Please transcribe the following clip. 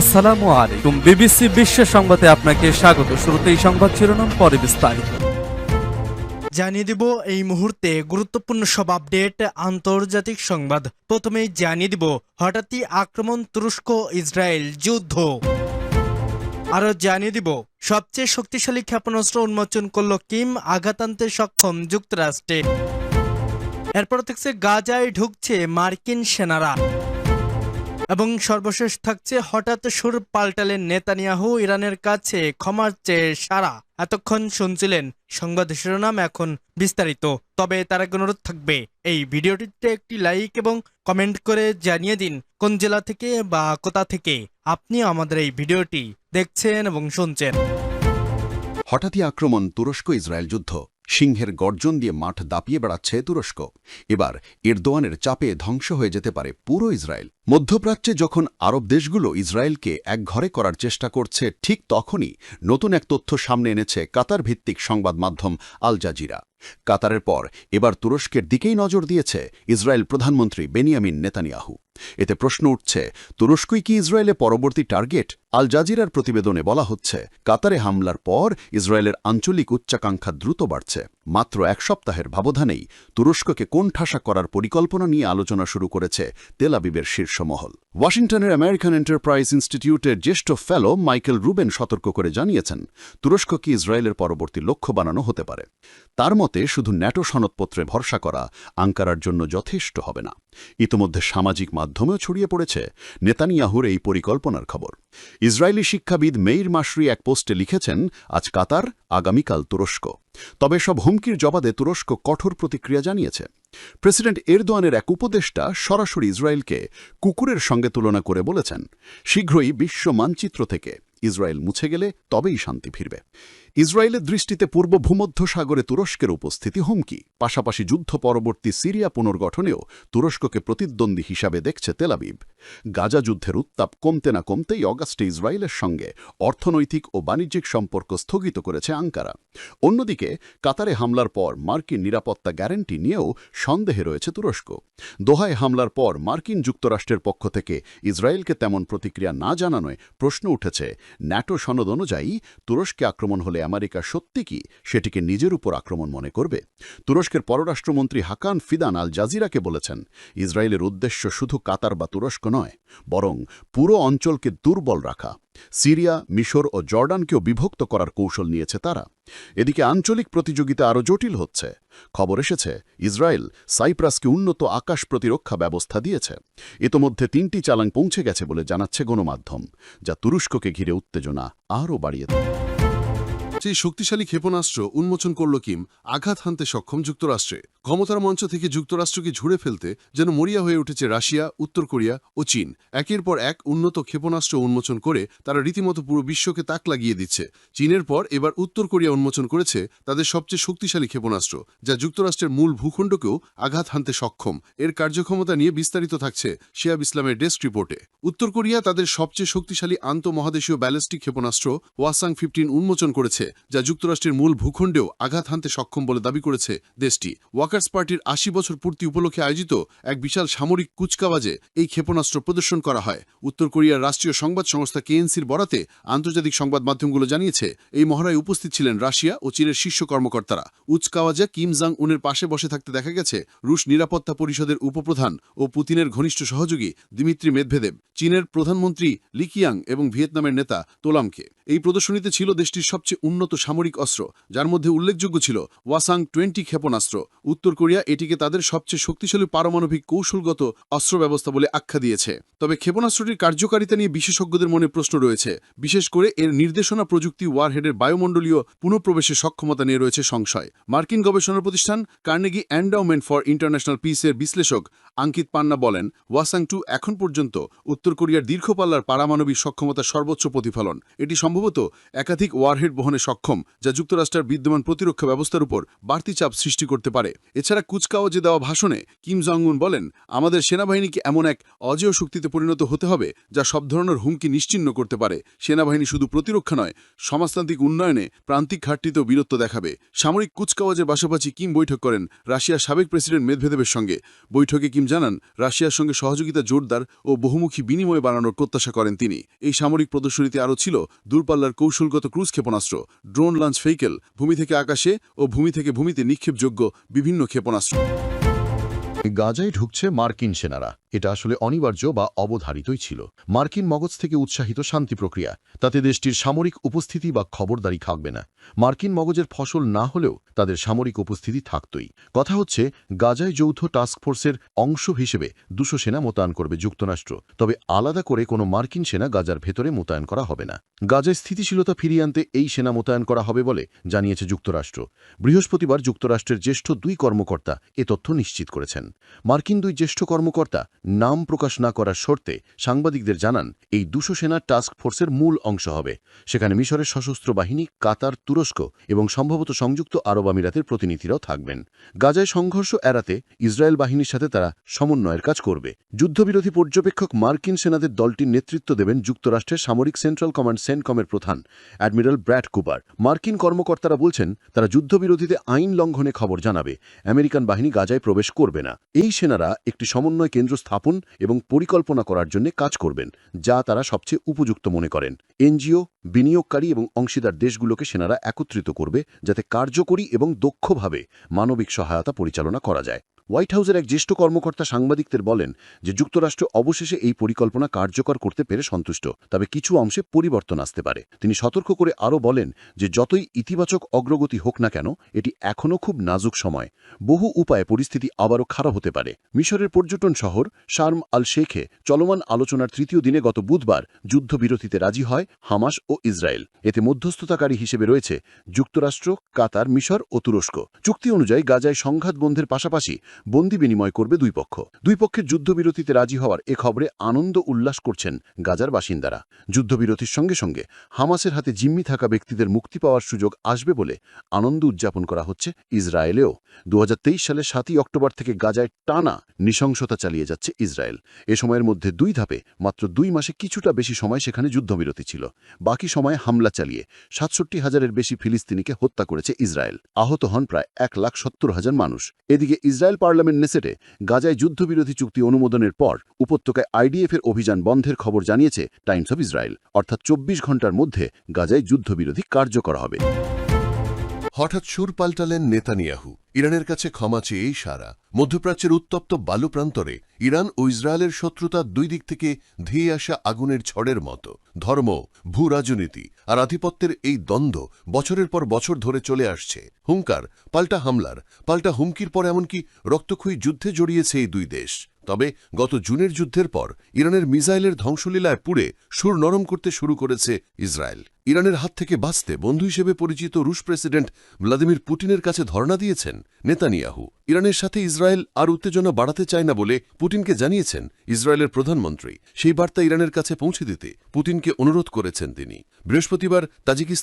আসসালামু আলাইকুম। বিবিসি বিশ্ব সংবাদে আপনাকে স্বাগত। শুরুতে এই সংবাদ শিরোনাম, পরে বিস্তারিত। জানিয়ে দিব এই মুহূর্তে গুরুত্বপূর্ণ সব আপডেট, আন্তর্জাতিক সংবাদ। প্রথমেই জানিয়ে দিব, হঠাৎই আক্রমণ তুরস্ক, ইসরায়েল যুদ্ধ। আরও জানিয়ে দিব, সবচেয়ে শক্তিশালী ক্ষেপণাস্ত্র উন্মোচন করল কিম, আঘাত আনতে সক্ষম যুক্তরাষ্ট্রে। এরপর থেকে গাজায় ঢুকছে মার্কিন সেনারা। এবং সর্বশেষ থাকছে হঠাৎ সুর পাল্টালেন নেতানিয়াহু ইরানের কাছে ক্ষমার চেয়ে সারা এতক্ষণ শুনছিলেন সংবাদ শিরোনাম এখন বিস্তারিত। তবে তার এক অনুরোধ থাকবে, এই ভিডিওটিতে একটি লাইক এবং কমেন্ট করে জানিয়ে দিন কোন জেলা থেকে বা কোথা থেকে আপনি আমাদের এই ভিডিওটি দেখছেন এবং শুনছেন। হঠাৎই আক্রমণ তুরস্ক ইসরায়েল যুদ্ধ। সিংহের গর্জন দিয়ে মাঠ দাপিয়ে বেড়াচ্ছে তুরস্ক। এবার এরদোয়ানের চাপে ধ্বংস হয়ে যেতে পারে পুরো ইসরায়েল। মধ্যপ্রাচ্যে যখন আরব দেশগুলো ইসরায়েলকে একঘরে করার চেষ্টা করছে, ঠিক তখনই নতুন এক তথ্য সামনে এনেছে কাতার ভিত্তিক সংবাদ মাধ্যম আল জাজিরা। কাতারের পর এবার তুরস্কের দিকেই নজর দিয়েছে ইসরায়েল প্রধানমন্ত্রী বেনিয়ামিন নেতানিয়াহু। এতে প্রশ্ন উঠছে, তুরস্কই কি ইসরায়েলে পরবর্তী টার্গেট? আল জাজিরার প্রতিবেদনে বলা হচ্ছে, কাতারে হামলার পর ইসরায়েলের আঞ্চলিক উচ্চাকাঙ্ক্ষা দ্রুত বাড়ছে। মাত্র এক সপ্তাহের ব্যবধানেই তুরস্ককে কোণঠাসা করার পরিকল্পনা নিয়ে আলোচনা শুরু করেছে তেলাবিবের শীর্ষমহল ওয়াশিংটনের আমেরিকান এন্টারপ্রাইজ ইনস্টিটিউটের জ্যেষ্ঠ ফেলো মাইকেল রুবেন সতর্ক করে জানিয়েছেন তুরস্ককে ইসরায়েলের পরবর্তী লক্ষ্য বানানো হতে পারে। তার মতে, শুধু ন্যাটো সনদপত্রে ভরসা করা আঙ্কারার জন্য যথেষ্ট হবে না। ইতোমধ্যে সামাজিক মাধ্যমেও ছড়িয়ে পড়েছে নেতানিয়াহুর এই পরিকল্পনার খবর। ইসরায়েলি শিক্ষাবিদ মেইর মাসরি এক পোস্টে লিখেছেন, আজ কাতার, আগামীকাল তুরস্ক। তবে সব হুমকির জবাবে তুরস্ক কঠোর প্রতিক্রিয়া জানিয়েছে। প্রেসিডেন্ট এরদোয়ানের এক উপদেষ্টা সরাসরি ইসরায়েলকে কুকুরের সঙ্গে তুলনা করে বলেছেন, শীঘ্রই বিশ্ব মানচিত্র থেকে। ইসরায়েল মুছে গেলে তবেই শান্তি ফিরবে। ইসরায়েলের দৃষ্টিতে পূর্ব ভূমধ্য সাগরে তুরস্কের উপস্থিতি হুমকি। পাশাপাশি যুদ্ধ পরবর্তী সিরিয়া পুনর্গঠনেও তুরস্ককে প্রতিদ্বন্দ্বী হিসাবে দেখছে তেলাবিব গাজা যুদ্ধের উত্তাপ কমতে না কমতেই অগাস্টে ইসরায়েলের সঙ্গে অর্থনৈতিক ও বাণিজ্যিক সম্পর্ক স্থগিত করেছে আঙ্কারা। অন্যদিকে, কাতারে হামলার পর মার্কিন নিরাপত্তা গ্যারান্টি নিয়েও সন্দেহে রয়েছে তুরস্ক। দোহায় হামলার পর মার্কিন যুক্তরাষ্ট্রের পক্ষ থেকে ইসরায়েলকে তেমন প্রতিক্রিয়া না জানানোয় প্রশ্ন উঠেছে ন্যাটো সনদ অনুযায়ী তুরস্কে আক্রমণ হলে আমেরিকা সত্যি কি সেটিকে নিজের উপর আক্রমণ মনে করবে? তুরস্কের পররাষ্ট্রমন্ত্রী হাকান ফিদান আল জাজিরাকে বলেছেন, ইসরায়েলের উদ্দেশ্য শুধু কাতার বা তুরস্ক নয়, বরং পুরো অঞ্চলকে দুর্বল রাখা। সিরিয়া, মিশর ও জর্ডানকেও বিভক্ত করার কৌশল নিয়েছে তারা। এদিকে আঞ্চলিক প্রতিযোগিতা আরও জটিল হচ্ছে। খবর এসেছে, ইসরায়েল সাইপ্রাসকে উন্নত আকাশ প্রতিরক্ষা ব্যবস্থা দিয়েছে। ইতোমধ্যে তিনটি চালান পৌঁছে গেছে বলে জানাচ্ছে গণমাধ্যম, যা তুরস্ককে ঘিরে উত্তেজনা আরও বাড়িয়ে দেয়। সেই শক্তিশালী ক্ষেপণাস্ত্র উন্মোচন করল কিম, আঘাত হানতে সক্ষম যুক্তরাষ্ট্রে। ক্ষমতার মঞ্চ থেকে যুক্তরাষ্ট্রকে ঝুড়ে ফেলতে যেন মরিয়া হয়ে উঠেছে রাশিয়া, উত্তর কোরিয়া ও চীন। একের পর এক উন্নত ক্ষেপণাস্ত্র উন্মোচন করে তারা রীতিমতো পুরো বিশ্বকে তাক লাগিয়ে দিচ্ছে। চীনের পর এবার উত্তর কোরিয়া উন্মোচন করেছে তাদের সবচেয়ে শক্তিশালী ক্ষেপণাস্ত্র, যা যুক্তরাষ্ট্রের মূল ভূখণ্ডকেও আঘাত হানতে সক্ষম। এর কার্যক্ষমতা নিয়ে বিস্তারিত থাকছে শিয়াব ইসলামের ডেস্ক রিপোর্টে। উত্তর কোরিয়া তাদের সবচেয়ে শক্তিশালী আন্তঃমহাদেশীয় ব্যালিস্টিক ক্ষেপণাস্ত্র ওয়াসাং ফিফটিন উন্মোচন করেছে, যা যুক্তরাষ্ট্রের মূল ভূখণ্ডেও আঘাত হানতে সক্ষম বলে দাবি করেছে দেশটি। ওয়াকার্স পার্টির আশি বছর পূর্তি উপলক্ষে আয়োজিত এক বিশাল সামরিক কুচকাওয়াজে এই ক্ষেপণাস্ত্র প্রদর্শন করা হয়। উত্তর কোরিয়ার রাষ্ট্রীয় সংবাদ সংস্থা কেএনসির বরাতে আন্তর্জাতিক সংবাদ মাধ্যমগুলো জানিয়েছে, এই মহড়ায় উপস্থিত ছিলেন রাশিয়া ও চীনের শীর্ষ কর্মকর্তারা। উচকাওয়াজা কিম জাং উনের পাশে বসে থাকতে দেখা গেছে রুশ নিরাপত্তা পরিষদের উপপ্রধান ও পুতিনের ঘনিষ্ঠ সহযোগী দিমিত্রি মেদভেদেব, চীনের প্রধানমন্ত্রী লিকিয়াং এবং ভিয়েতনামের নেতা তোলামকে। এই প্রদর্শনীতে ছিল দেশটির সবচেয়ে উন্নত সামরিক অস্ত্র, যার মধ্যে উল্লেখযোগ্য ছিল ওয়াসাং টোয়েন্টি ক্ষেপণাস্ত্র। উত্তর কোরিয়া এটিকে তাদের সবচেয়ে শক্তিশালী পারমাণবিক কৌশলগত অস্ত্র ব্যবস্থা বলে আখ্যা দিয়েছে। তবে ক্ষেপণাস্ত্রটির কার্যকারিতা নিয়ে বিশেষজ্ঞদের মনে প্রশ্ন রয়েছে। বিশেষ করে এর নির্দেশনা প্রযুক্তি ওয়ারহেডের বায়ুমণ্ডলীয় পুনঃপ্রবেশের সক্ষমতা নিয়ে রয়েছে সংশয়। মার্কিন গবেষণা প্রতিষ্ঠান কার্নেগি অ্যান্ডাউমেন্ট ফর ইন্টারন্যাশনাল পিসের বিশ্লেষক আঙ্কিত পান্না বলেন, ওয়াসাং টু এখন পর্যন্ত উত্তর কোরিয়ার দীর্ঘপাল্লার পারমাণবিক সক্ষমতার সর্বোচ্চ প্রতিফলন। এটি সম্ভব সম্ভবত একাধিক ওয়ারহেড বহনে সক্ষম, যা যুক্তরাষ্ট্রের বিদ্যমান প্রতিরক্ষা ব্যবস্থার উপর বাড়তি চাপ সৃষ্টি করতে পারে। এছাড়া কুচকাওয়াজে দেওয়া ভাষণে কিম জং-উন বলেন, আমাদের সেনাবাহিনীকে এমন এক অজেয় শক্তিতে পরিণত হতে হবে, যা সব ধরনের হুমকি নিশ্চিহ্ন করতে পারে? সেনাবাহিনী শুধু প্রতিরক্ষা নয়, সমাজতান্ত্রিক উন্নয়নে প্রান্তিক ঘাটতিতেও বীরত্ব দেখাবে। সামরিক কুচকাওয়াজের পাশাপাশি কিম বৈঠক করেন রাশিয়ার সাবেক প্রেসিডেন্ট মেদভেদেবের সঙ্গে। বৈঠকে কিম জানান, রাশিয়ার সঙ্গে সহযোগিতা জোরদার ও বহুমুখী বিনিময় বাড়ানোর প্রত্যাশা করেন তিনি। এই সামরিক প্রদর্শনীতে আরও ছিল দূরপাল্লার কৌশলগত ক্রুজ ক্ষেপণাস্ত্র, ড্রোন লঞ্চ ভেহিকেল, ভূমি থেকে আকাশে ও ভূমি থেকে ভূমিতে নিক্ষেপযোগ্য বিভিন্ন ক্ষেপণাস্ত্র। গাজায় ঢুকছে মার্কিন সেনারা। এটা আসলে অনিবার্য বা অবধারিতই ছিল। মার্কিন মগজ থেকে উৎসাহিত শান্তি প্রক্রিয়া, তাতে দেশটির সামরিক উপস্থিতি বা খবরদারি থাকবে না। মার্কিন মগজের ফসল না হলেও তাদের সামরিক উপস্থিতি থাকতই। কথা হচ্ছে, গাজায় যৌথ টাস্কফোর্সের অংশ হিসেবে দুশো সেনা মোতায়েন করবে যুক্তরাষ্ট্র, তবে আলাদা করে কোনো মার্কিন সেনা গাজার ভেতরে মোতায়েন করা হবে না। গাজায় স্থিতিশীলতা ফিরিয়ে আনতে এই সেনা মোতায়েন করা হবে বলে জানিয়েছে যুক্তরাষ্ট্র। বৃহস্পতিবার যুক্তরাষ্ট্রের জ্যেষ্ঠ দুই কর্মকর্তা এ তথ্য নিশ্চিত করেছেন। মার্কিন দুই জ্যেষ্ঠ কর্মকর্তা নাম প্রকাশ না করার শর্তে সাংবাদিকদের জানান, এই দুশো সেনা টাস্ক ফোর্সের মূল অংশ হবে। সেখানে মিশরের সশস্ত্র বাহিনী, কাতার, তুরস্ক এবং সম্ভবত সংযুক্ত আরব আমিরাতের প্রতিনিধিরাও থাকবেন। গাজায় সংঘর্ষ এড়াতে ইসরায়েল বাহিনীর সাথে তারা সমন্বয়ের কাজ করবে। যুদ্ধবিরোধী পর্যবেক্ষক মার্কিন সেনাদের দলটির নেতৃত্ব দেবেন যুক্তরাষ্ট্রের সামরিক সেন্ট্রাল কমান্ড সেন্টকমের প্রধান, অ্যাডমিরাল ব্র্যাড কুপার। মার্কিন কর্মকর্তারা বলছেন, তারা যুদ্ধবিরোধীতে আইন লঙ্ঘনে খবর জানাবে। আমেরিকান বাহিনী গাজায় প্রবেশ করবে না। এই সেনারা একটি সমন্বয় কেন্দ্র স্থাপন এবং পরিকল্পনা করার জন্য কাজ করবেন, যা তারা সবচেয়ে উপযুক্ত মনে করেন। এনজিও, বিনিয়োগকারী এবং অংশীদার দেশগুলোকে সেনারা একত্রিত করবে যাতে কার্যকরী এবং দক্ষভাবে মানবিক সহায়তা পরিচালনা করা যায়। হোয়াইট হাউসের এক জ্যেষ্ঠ কর্মকর্তা সাংবাদিকদের বলেন যে যুক্তরাষ্ট্র অবশেষে এই পরিকল্পনা কার্যকর করতে পেরে সন্তুষ্ট, তবে কিছু অংশে পরিবর্তন আসতে পারে। তিনি সতর্ক করে আরও বলেন যে যতই ইতিবাচক অগ্রগতি হোক না কেন, এটি এখনও খুব নাজুক সময়। বহু উপায়ে পরিস্থিতি আবারও খারাপ হতে পারে। মিশরের পর্যটন শহর শার্ম আল শেখে চলমান আলোচনার তৃতীয় দিনে গত বুধবার যুদ্ধবিরতিতে রাজি হয় হামাস ও ইসরায়েল। এতে মধ্যস্থতাকারী হিসেবে রয়েছে যুক্তরাষ্ট্র, কাতার, মিশর ও তুরস্ক। চুক্তি অনুযায়ী গাজায় সংঘাত বন্ধের পাশাপাশি বন্দি বিনিময় করবে দুই পক্ষ। দুই পক্ষের যুদ্ধবিরতিতে রাজি হওয়ার এ খবরে আনন্দ উল্লাস করছেন গাজার বাসিন্দারা। যুদ্ধবিরতির সঙ্গে সঙ্গে হামাসের হাতে জিম্মি থাকা ব্যক্তিদের মুক্তি পাওয়ার সুযোগ আসবে বলে আনন্দ উদযাপন করা হচ্ছে ইসরায়েলেও। দু সালের সাতই অক্টোবর থেকে গাজায় টানা নৃশংসতা চালিয়ে যাচ্ছে ইসরায়েল। এ সময়ের মধ্যে দুই ধাপে মাত্র দুই মাসে কিছুটা বেশি সময় সেখানে যুদ্ধবিরতি ছিল। বাকি সময়ে হামলা চালিয়ে সাতষট্টি হাজারের বেশি ফিলিস্তিনিকে হত্যা করেছে ইসরায়েল। আহত হন প্রায় এক লাখ সত্তর হাজার মানুষ। এদিকে ইসরায়েল পার্লামেন্ট নেসেটে গাজায় যুদ্ধবিরোধী চুক্তি অনুমোদনের পর উপত্যকায় আইডিএফের অভিযান বন্ধের খবর জানিয়েছে টাইমস অব ইসরায়েল। অর্থাৎ চব্বিশ ঘণ্টার মধ্যে গাজায় যুদ্ধবিরোধী কার্যকর হবে। হঠাৎ সুর পাল্টালেন নেতানিয়াহু। ইরানের কাছে ক্ষমা চেয়েই সারা। মধ্যপ্রাচ্যের উত্তপ্ত বালু প্রান্তরে ইরান ও ইসরায়েলের শত্রুতা দুই দিক থেকে ধেয়ে আসা আগুনের ঝড়ের মতো। ধর্ম, ভূ রাজনীতি আর আধিপত্যের এই দ্বন্দ্ব বছরের পর বছর ধরে চলে আসছে। হুঙ্কার, পাল্টা হামলার, পাল্টা হুমকির পর এমনকি রক্তক্ষয়ী যুদ্ধে জড়িয়েছে এই দুই দেশ। তবে গত জুনের যুদ্ধের পর ইরানের মিসাইলের ধ্বংসলীলায় পুড়ে সুর নরম করতে শুরু করেছে ইসরায়েল। ইরানের হাত থেকে বাঁচতে বন্ধু হিসেবে পরিচিত রুশ প্রেসিডেন্ট ভ্লাদিমির পুটিনের কাছে ধর্ণা দিয়েছেন নেতানিয়াহু। ইরানের সাথে ইসরায়েল আর উত্তেজনা বাড়াতে চায় না বলে পুতিনকে জানিয়েছেন ইসরায়েলের প্রধানমন্ত্রী। সেই বার্তা ইরানের কাছে পৌঁছে দিতে পুতিনকে অনুরোধ করেছেন তিনি। বৃহস্পতিবার তাজিকিস্তান